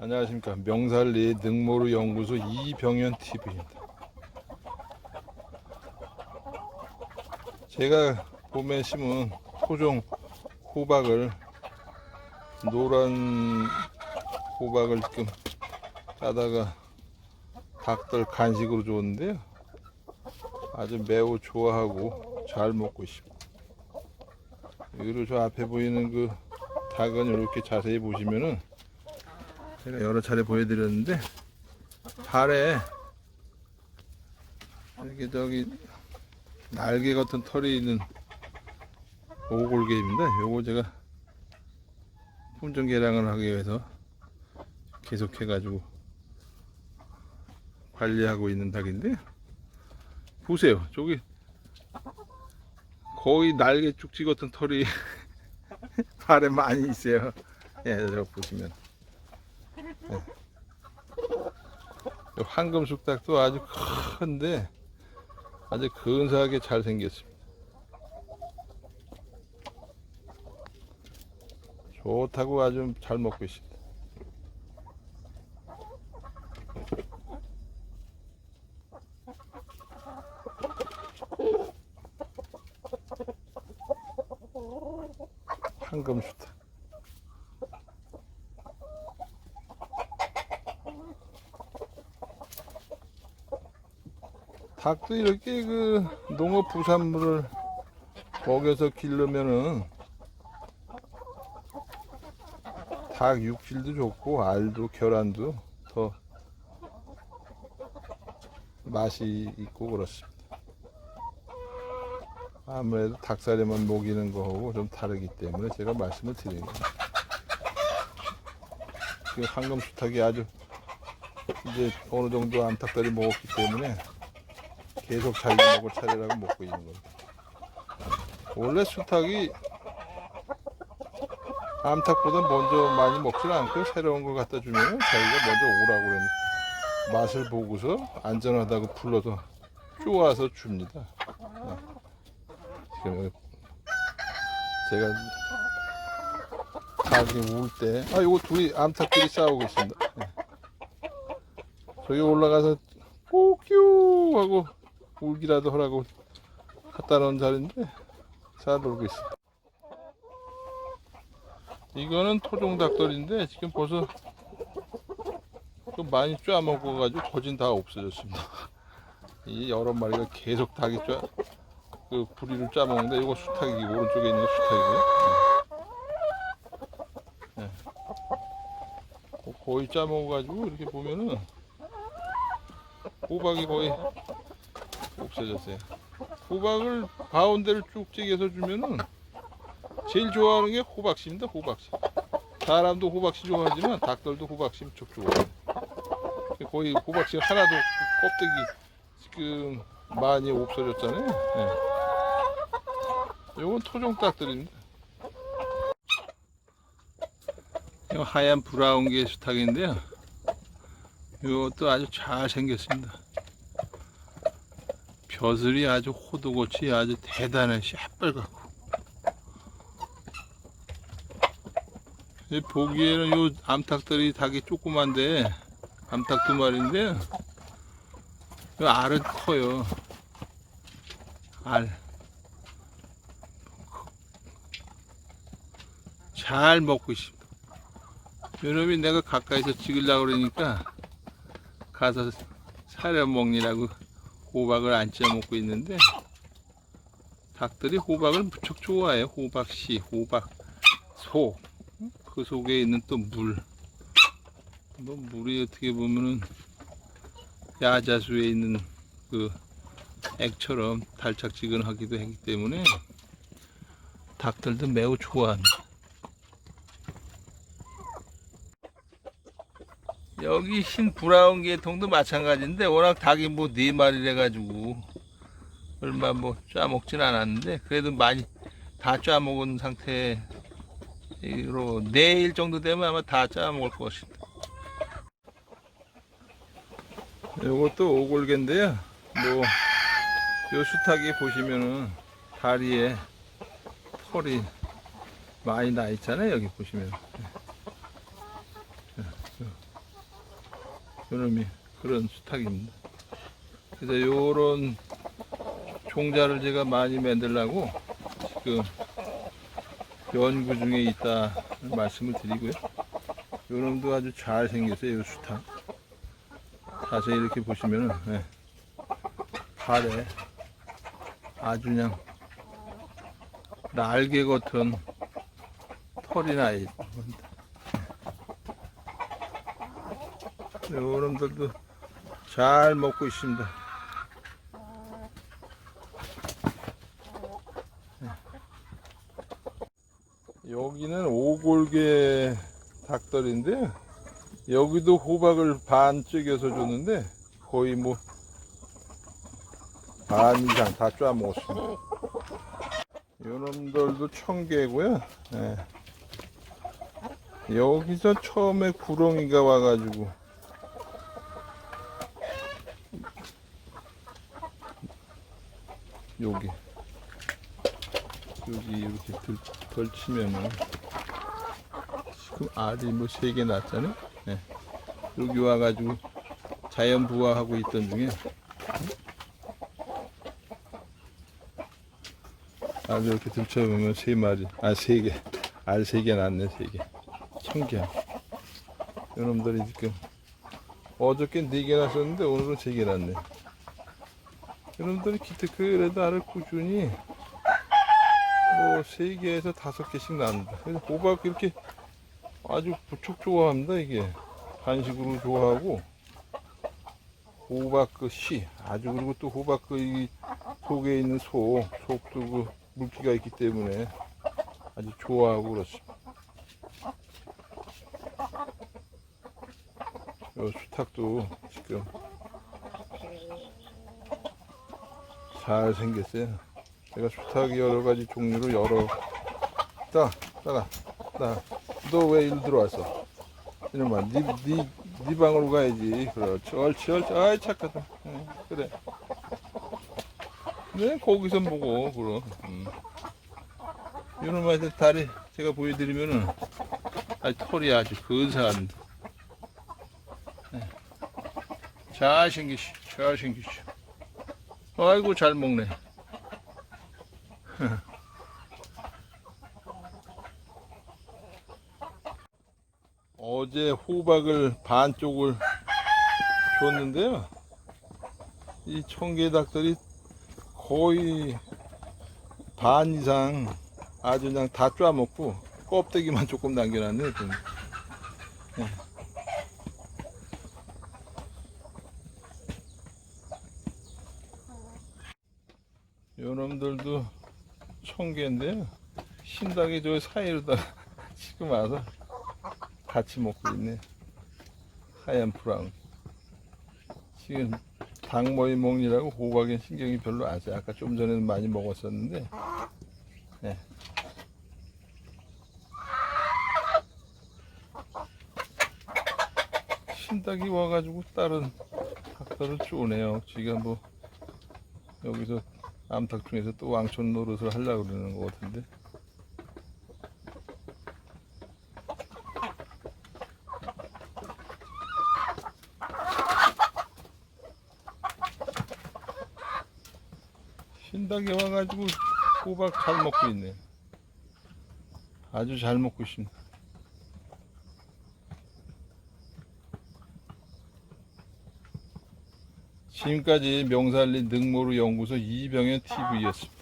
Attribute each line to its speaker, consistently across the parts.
Speaker 1: 안녕하십니까 명살리 능모루 연구소 이병현 TV입니다. 제가 봄에 심은 토종 호박을 노란 호박을 지금 따다가 닭들 간식으로 줬는데요. 아주 매우 좋아하고 잘 먹고 있습니다. 그리고 저 앞에 보이는 그 닭은 이렇게 자세히 보시면은 제가 여러 차례 보여드렸는데 발에 이렇게 저기 날개 같은 털이 있는 오골개입니다. 요거 제가 품종 개량을 하기 위해서 계속 해가지고 관리하고 있는 닭인데 보세요. 저기 거의 날개 쭉지 같은 털이 발에 많이 있어요. 예, 저 보시면. 이 황금 쑥닭도 아주 큰데 아주 근사하게 잘 생겼습니다. 좋다고 아주 잘 먹고 있습니다. 황금 쑥닭. 닭도 이렇게 그 농업 부산물을 먹여서 기르면은 닭 육질도 좋고 알도 계란도 더 맛이 있고 그렇습니다. 아무래도 닭살에만 먹이는 거하고 좀 다르기 때문에 제가 말씀을 거예요. 지금 황금 수탉이 아주 이제 어느 정도 암탉들이 먹었기 때문에 계속 자기 먹을 차례라고 먹고 있는 거예요. 원래 수탉이 암탉보다 먼저 많이 먹질 않고 새로운 걸 갖다 주면 자기가 먼저 오라고 그러는 맛을 보고서 안전하다고 불러서 쪼아서 줍니다. 네. 지금 제가 닭이 울 때, 아, 요거 둘이 암탉들이 싸우고 있습니다. 네. 저기 올라가서 꼬끼우 하고 울기라도 하라고 갖다 놓은 자리인데 잘 놀고 있어. 이거는 토종 닭들인데 지금 벌써 좀 많이 쪄 먹어가지고 거진 다 없어졌습니다. 이 여러 마리가 계속 닭이 쪄, 그 부리를 짜 먹는데 이거 수탉이 오른쪽에 있는 거 수탉이고요. 네. 네. 거의 짜 먹어가지고 이렇게 보면은 호박이 거의 없어졌어요. 호박을 가운데를 쭉 찌개서 주면은 제일 좋아하는 게 호박씨입니다. 호박씨. 사람도 호박씨 좋아하지만 닭들도 호박씨 무척 좋아해요. 거의 호박씨 하나도 껍데기 지금 많이 없어졌잖아요. 네. 요건 토종 닭들입니다. 이 하얀 브라운 게 수탉인데요. 이것도 아주 잘 생겼습니다. 벼슬이 아주 호두꽃이 아주 새빨갛고. 이 보기에는 요 암탉들이 닭이 조그만데 암탉 두 마리인데 요 알은 커요. 알. 잘 먹고 있습니다. 요놈이 내가 가까이서 찍으려고 그러니까 가서 사려 먹니라고 호박을 안 쪄 먹고 있는데 닭들이 호박을 무척 좋아해요. 호박씨, 호박, 소. 그 속에 있는 또 물. 뭐 물이 어떻게 보면은 야자수에 있는 그 액처럼 달짝지근하기도 하기 때문에 닭들도 매우 좋아합니다. 여기 흰 브라운 계통도 마찬가지인데 워낙 닭이 뭐 네 마리래 가지고 얼마 뭐 짜먹진 않았는데 그래도 많이 다 짜먹은 상태로 내일 정도 되면 아마 다 짜먹을 것입니다. 요것도 오골개인데요. 뭐 요 수탉이 보시면은 다리에 털이 많이 나 있잖아요. 여기 보시면. 요놈이 그런 수탉입니다. 그래서 요런 종자를 제가 많이 만들려고 지금 연구 중에 있다 말씀을 드리고요. 요놈도 아주 잘 생겼어요, 요 수탉. 자세히 이렇게 보시면은, 예. 팔에 아주 그냥 날개 같은 털이 나 있. 요놈들도 잘 먹고 있습니다. 여기는 오골계 닭들인데 여기도 호박을 반 찌겨서 줬는데 거의 뭐 반 이상 다 쪼아 먹었습니다. 요놈들도 청개고요. 예. 여기서 처음에 구렁이가 와가지고 여기 여기 이렇게 들, 걸치면은 지금 알이 뭐 세 개 났잖아요. 예. 여기 와가지고 자연 부화하고 있던 중에 알 이렇게 들쳐보면 세 마리, 아 세 개, 알 세 개 났네 세 개. 청기야. 이놈들이 지금 어저께 네 개 났었는데 오늘은 세 개 났네. 이놈들이 기특그래도 알을 꾸준히 뭐세 개에서 다섯 개씩 난다. 그래서 호박 이렇게 아주 부쩍 좋아합니다 이게 간식으로 좋아하고 호박 그씨 아주 그리고 또 호박 그이 속에 있는 속 속도 그 물기가 있기 때문에 아주 좋아하고 그렇습니다. 요 수탉도 지금 잘 생겼어요. 제가 수탉이 여러 가지 종류로 여러 따 따가 따너 왜일 들어왔어? 이놈아 네, 네, 네 방으로 가야지 그렇지 옳지 옳지 아이 착하다 응, 그래 네 거기서 보고 그럼 음. 이놈한테 다리 제가 보여드리면은 아 털이 아주 근사한 네. 잘 생기시 잘 생기시 아이고 잘 먹네 어제 호박을 반쪽을 줬는데요. 이 청개닭들이 거의 반 이상 아주 그냥 다 쪼아먹고 껍데기만 조금 남겨놨네요. 지금. 예. 요놈들도 청개인데요. 신닭이 저 사이로다가 지금 와서 같이 먹고 있네. 하얀 풀랑. 지금 닭 모이 먹느라고 호박엔 신경이 별로 안 써요. 아까 좀 전에는 많이 먹었었는데. 네. 신닭이 와가지고 다른 닭들을 쪼네요. 지금 뭐 여기서 암탉 중에서 또 왕촌 노릇을 하려고 그러는 것 같은데. 신닭이 와가지고 호박 잘 먹고 있네. 아주 잘 먹고 있습니다. 지금까지 명살리 능모루 연구소 이병현 TV였습니다.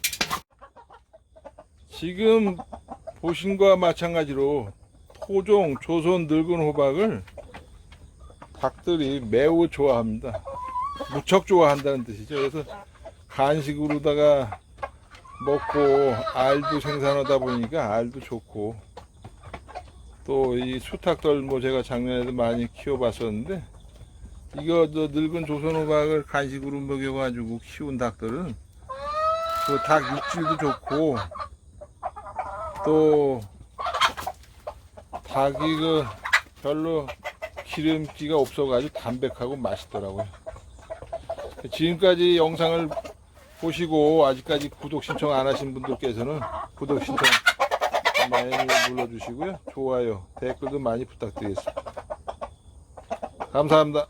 Speaker 1: 지금 보신 거와 마찬가지로 토종 조선 늙은 호박을 닭들이 매우 좋아합니다. 무척 좋아한다는 뜻이죠. 그래서 간식으로다가 먹고 알도 생산하다 보니까 알도 좋고 또 이 수탉들 뭐 제가 작년에도 많이 키워봤었는데 이거 저 늙은 조선 호박을 간식으로 먹여가지고 키운 닭들은 그 닭 육질도 좋고 또 닭이 그 별로 기름기가 없어가지고 담백하고 맛있더라고요. 지금까지 영상을 보시고 아직까지 구독 신청 안 하신 분들께서는 구독 신청 많이 눌러주시고요. 좋아요, 댓글도 많이 부탁드리겠습니다. 감사합니다.